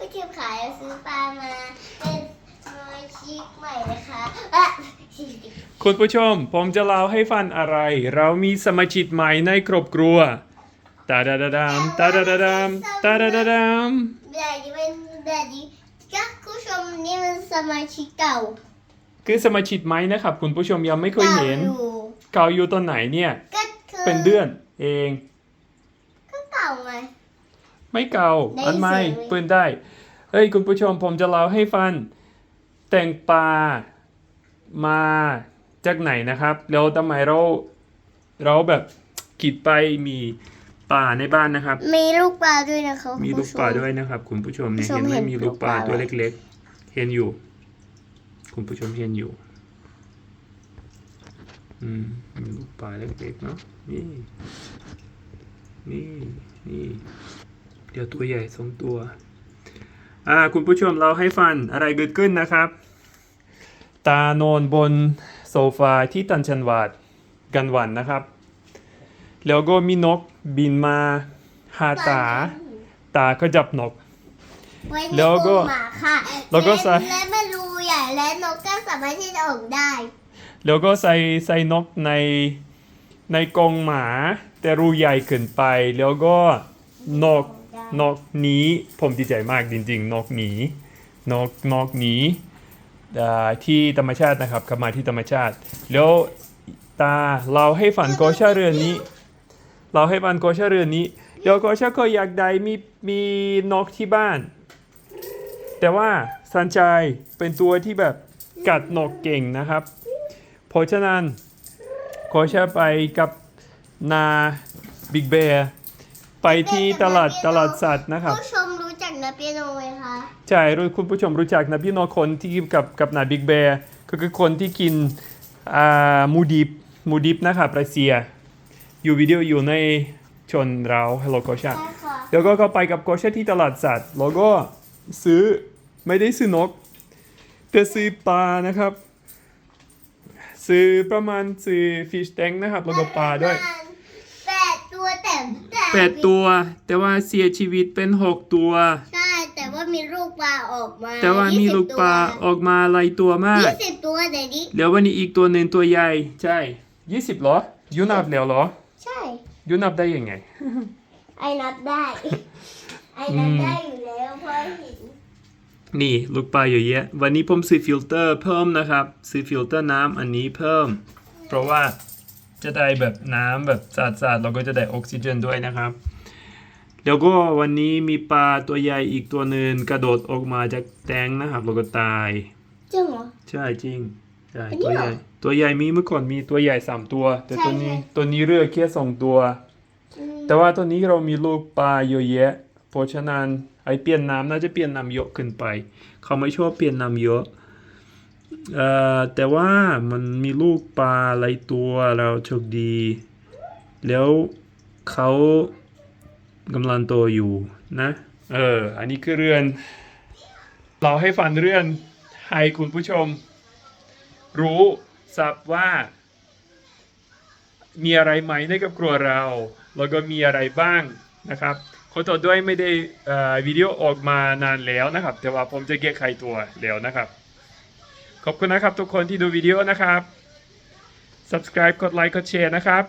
พี่ทีมขายซื้อปลามาเป็นสมาชิกใหม่นะคะอะคุณผู้ชม ผมจะเล่าให้ฟังอะไร เรามีสมาชิกใหม่ในครอบครัวตาดาดาดามตาดาดาดามตาดาดาดามแบบนี้เป็นแบบนี้ก็คุณผู้ชมนี่มันสมาชิกเก่าคือสมาชิกใหม่นะครับ คุณผู้ชมยังไม่เคยเห็น ก่าอยู่เก่าอยู่ตอนไหนเนี่ย ก็คือเป็นเดือนเองก็เก่าไง ไม่เก่าได้อันไม่เสียงไหมเปิดได้เฮ้ยคุณผู้ชมผมจะเล่าให้ฟังแต่งปลามาจากไหนนะครับ แล้วทำไมเราเราแบบกิดไปมีปลาในบ้านนะครับ มีลูกปลาด้วยนะคะมีลูกปลาด้วยนะครับ คุณผู้ชมเนี่ยคุณผู้ชมเห็นไหมเห็นมีลูกปลาลูกปลาตัวเล็ก ๆ เห็นอยู่ คุณผู้ชมเห็นอยู่ อืมมีลูกปลาเล็กๆเนาะนี่นี่นี่ เดี๋ยวตัวใหญ่สองตัว อ่า คุณผู้ชมเราให้ฟันอะไรเกิดขึ้นนะครับ ตานอนบนโซฟาที่ตันชันวาดกันวันนะครับ แล้วก็มีนกบินมาหาตา ตาก็จับนกไว้ในแล้วก็กรงหมาค่ะแล้วก็ใส่และไม่รูใหญ่และนกก็สามารถที่จะออกได้ แล้วก็ใส่ใส่นกในในกรงหมา แต่รูใหญ่เกินไป แล้วก็นก นกหนี้ผมดีใจมากจริง ๆนกหนีนกนกหนีอ่าที่ธรรมชาตินะครับกลับมาที่ธรรมชาติ แล้วตาเราให้ฝันโกชาเรือนนี้ เราให้ฝันโกชาเรือนนี้แล้วโกชาก็อยากได้มีมีนกที่บ้าน แต่ว่าสันชายเป็นตัวที่แบบกัดนกเก่งนะครับเพราะฉะนั้นโคชาไปกับนาบิ๊กเบร์ ไปที่ตลาดตลาดสัตว์นะครับ ผู้ชมรู้จักนาเปียโนไหมคะ ใช่รู้คุณผู้ชมรู้จักนะพี่โนอคนที่กับกับนาบิ๊กเบร์ก็คือคนที่กินอ่าหมูดิบหมูดิบนะครับรัสเซีย อยู่วิดีโออยู่ในชนเราฮัลโหลโคชาใช่ค่ะแล้วก็เข้าไปกับโกชาที่ตลาดสัตว์แล้วก็ซื้อไม่ได้ซื้อนก แต่ซื้อปลานะครับ ซื้อประมาณซื้อฟิชแตงนะครับแล้วก็ปลาด้วยแปดตัวแต่ แต่แปดตัว แต่ว่าเสียชีวิตเป็นหกตัว ใช่ แต่ว่ามีลูกปลาออกมาแต่ว่ามีลูกปลาออกมาหลายตัวมากยี่สิบตัวเดี๋ยวนี้เดี๋ยววันนี้อีกตัวหนึ่งตัวใหญ่ ใช่ยี่สิบเหรอยูนับแล้วเหรอ ใช่ยูนับได้ยังไง ไอ้นับได้ ไอ้นับได้อยู่แล้วเพราะเห็นนี่ลูกปลาเยอะแยะ วันนี้ผมซื้อฟิลเตอร์เพิ่มนะครับ ซื้อฟิลเตอร์น้ำอันนี้เพิ่ม เพราะว่า จะได้แบบน้ำแบบสะอาดๆแล้วก็จะได้ออกซิเจนด้วยนะครับ แล้วก็วันนี้มีปลาตัวใหญ่อีกตัวหนึ่งกระโดดออกมาจากแตงนะครับแล้วก็ตาย จริงเหรอ ใช่จริงใช่อันนี้ตัวเหรอใหญ่ตัวใหญ่มีเมื่อก่อนมีตัวใหญ่สามตัว แต่ใช่ตัวนี้ใช่ตัวนี้เรือแค่สองตัว อืมแต่ว่าตัวนี้เรามีลูกปลาเยอะแยะ เพราะฉะนั้นไอเปลี่ยนน้ำน่าจะเปลี่ยนน้ำเยอะขึ้นไป เขาไม่ชอบเปลี่ยนน้ำเยอะเอ่อ แต่ว่ามันมีลูกปลาหลายตัวเราโชคดี แล้วเขากำลังโตอยู่นะ เออ อันนี้คือเรื่อนเราให้ฟังเรื่อนให้คุณผู้ชม รู้สับว่า มีอะไรไหมในกับครัวเรา แล้วก็มีอะไรบ้างนะครับขอโทษด้วยไม่ได้อ่อวิดีโอออกมานานแล้วนะครับ แต่ว่าผมจะแก้ไขตัวแล้วนะครับ ขอบคุณนะครับทุกคนที่ดูวิดีโอนะครับ subscribe กดไลค์กดแชร์นะครับ